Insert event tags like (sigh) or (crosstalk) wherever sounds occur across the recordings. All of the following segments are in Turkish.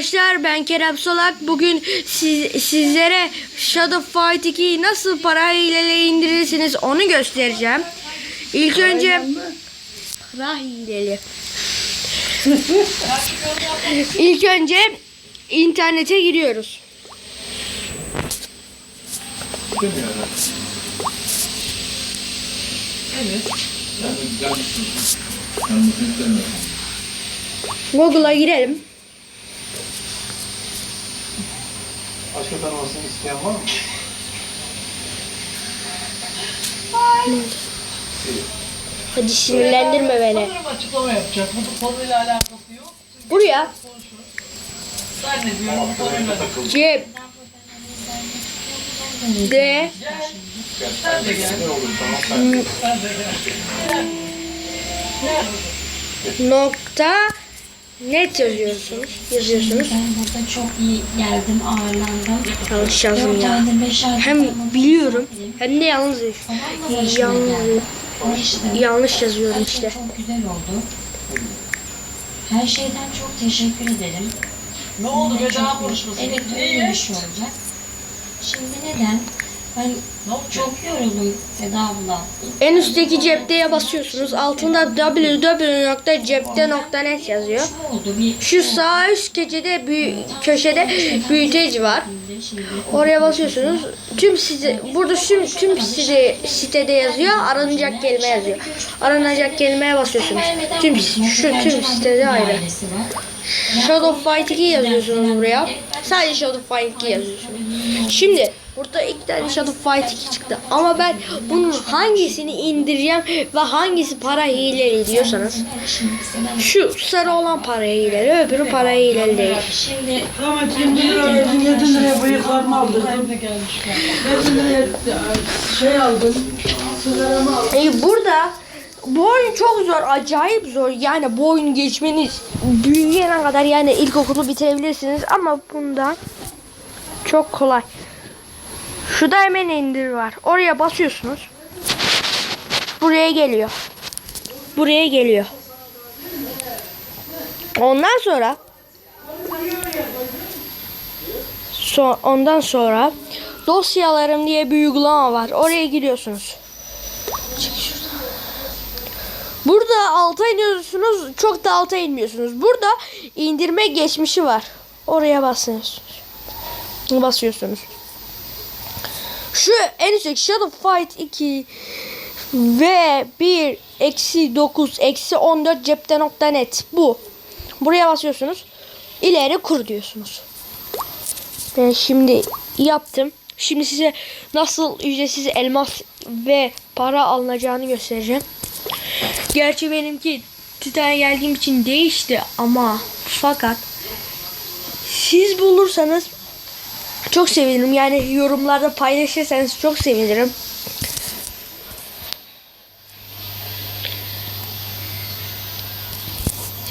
Arkadaşlar ben Kerem Solak. Bugün siz, sizlere Shadow Fight 2'yi nasıl para ile indirirsiniz onu göstereceğim. İlk önce para hileli. (laughs) İlk önce internete giriyoruz. Google'a girelim. Başka tanımasını isteyen var mı? Hadi sinirlendirme beni. Sanırım açıklama yapacak. Bu konuyla alakası yok. Buraya Zannediyorum bu konuyla. C D Sen de gel. Sen de gel. nokta net yazıyorsunuz. Yazıyorsunuz. Ben burada çok iyi geldim, ağırlandım. Yanlış yazdım ya. Hem biliyorum yapayım. hem de yalnız Babamla başıma yanlış, yazıyorum Her işte. şey çok güzel oldu. Her şeyden çok teşekkür ederim. Ne oldu veda konuşması? Evet öyle bir şey olacak. Şimdi neden? Ben çok yoruldum Seda abla. En üstteki cepteye basıyorsunuz. Altında www.cepte.net yazıyor. Şu sağ üst köşede büyü, köşede büyüteci var. Oraya basıyorsunuz. Tüm size burada tüm tüm size sitede yazıyor. Aranacak kelime yazıyor. Aranacak kelimeye basıyorsunuz. Tüm şu tüm sitede ayrı. Shadow Fight 2 yazıyorsunuz buraya. Sadece Shadow Fight 2 yazıyorsunuz. Şimdi burada iki tane Shadow Fight 2 çıktı. Ama ben bunun hangisini indireceğim ve hangisi para hileli diyorsanız şu sarı olan para hileli öbürü para hileli değil. Şimdi Ama şimdi lira verdim, 7 liraya bıyıklarımı aldırdım. Sen de gelmiş gel. 7 liraya şey aldım, sigaramı aldım. E, burada bu oyun çok zor, acayip zor. Yani bu oyunu geçmeniz büyüyene kadar yani ilkokulu bitirebilirsiniz ama bunda çok kolay. Şurada hemen indir var. Oraya basıyorsunuz. Buraya geliyor. Buraya geliyor. Ondan sonra so ondan sonra dosyalarım diye bir uygulama var. Oraya giriyorsunuz. Burada alta iniyorsunuz. Çok da alta inmiyorsunuz. Burada indirme geçmişi var. Oraya basıyorsunuz. Basıyorsunuz. Şu en üstteki Shadow Fight 2 ve 1 eksi 9 eksi 14 cepte.net bu. Buraya basıyorsunuz. İleri kur diyorsunuz. Ben şimdi yaptım. Şimdi size nasıl ücretsiz elmas ve para alınacağını göstereceğim. Gerçi benimki Titan'a geldiğim için değişti ama fakat siz bulursanız çok sevinirim. Yani yorumlarda paylaşırsanız çok sevinirim.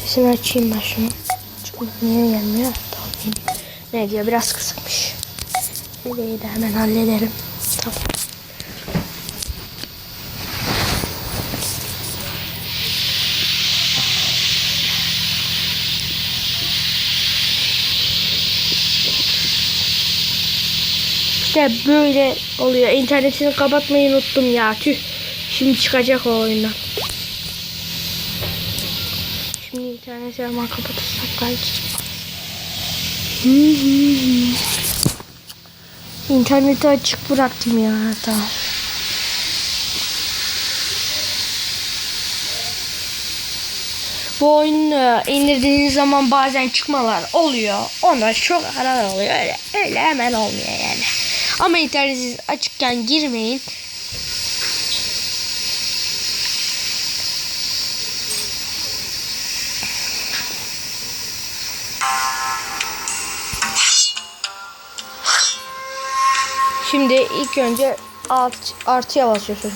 Sesini açayım ben şunu. Çıkmadı niye gelmiyor? Tamam. Ne diyor biraz kısıkmış. Videoyu da hemen hallederim. Tamam. İşte böyle oluyor. İnternetini kapatmayı unuttum ya. Tüh. Şimdi çıkacak o oyundan. Şimdi interneti hemen kapatırsak belki. İnterneti açık bıraktım ya. Tamam. Bu oyunu indirdiğiniz zaman bazen çıkmalar oluyor. Onlar çok arar oluyor. Öyle, öyle hemen olmuyor yani. Ama internetiniz açıkken girmeyin. Şimdi ilk önce alt, artıya basıyorsunuz.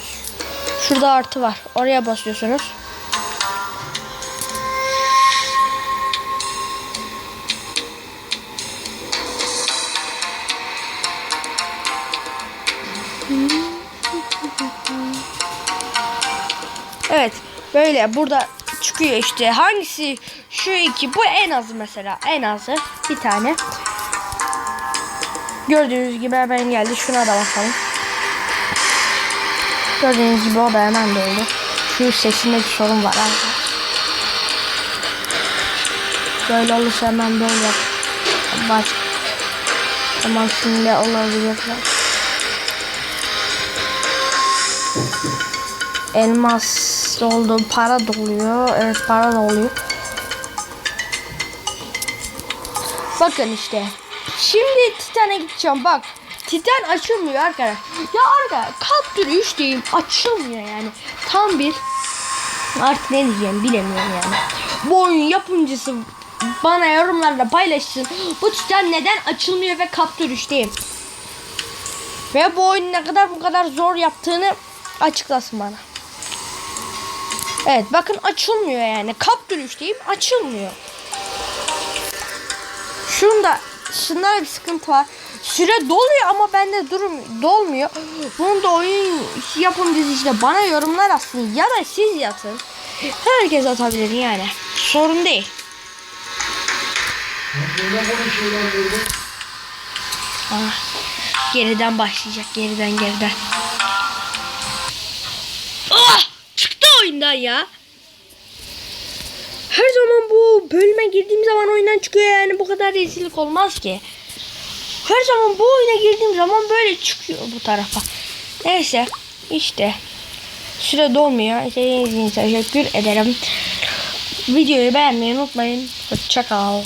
Şurada artı var. Oraya basıyorsunuz. Evet. Böyle burada çıkıyor işte. Hangisi şu iki bu en azı mesela. En azı bir tane. Gördüğünüz gibi hemen geldi. Şuna da bakalım. Gördüğünüz gibi o da hemen doldu. Şu sesinde bir sorun var arkadaşlar. Böyle olursa hemen böyle baş tamam şimdi olabilirler. Elmas doldu, para doluyor. Evet para doluyor. Bakın işte. Şimdi Titan'a gideceğim bak. Titan açılmıyor arkadaşlar. Ya arkadaşlar Capture 3 diyeyim açılmıyor yani. Tam bir artık ne diyeceğim bilemiyorum yani. Bu oyun yapımcısı bana yorumlarda paylaşsın. Bu Titan neden açılmıyor ve Capture 3'teyim. Ve bu oyunu ne kadar bu kadar zor yaptığını açıklasın bana. Evet bakın açılmıyor yani. Capture 3'teyim açılmıyor. Şunda şunda bir sıkıntı var. Süre doluyor ama bende durum dolmuyor. Bunu da oyun yapımcısı işte bana yorumlar atsın ya da siz yatın. Herkes atabilir yani. Sorun değil. Ah, geriden başlayacak. Geriden geriden. Oyundan ya. Her zaman bu bölüme girdiğim zaman oyundan çıkıyor yani bu kadar rezillik olmaz ki. Her zaman bu oyuna girdiğim zaman böyle çıkıyor bu tarafa. Neyse işte süre dolmuyor. İzlediğiniz teşekkür ederim. Videoyu beğenmeyi unutmayın. Hoşçakal.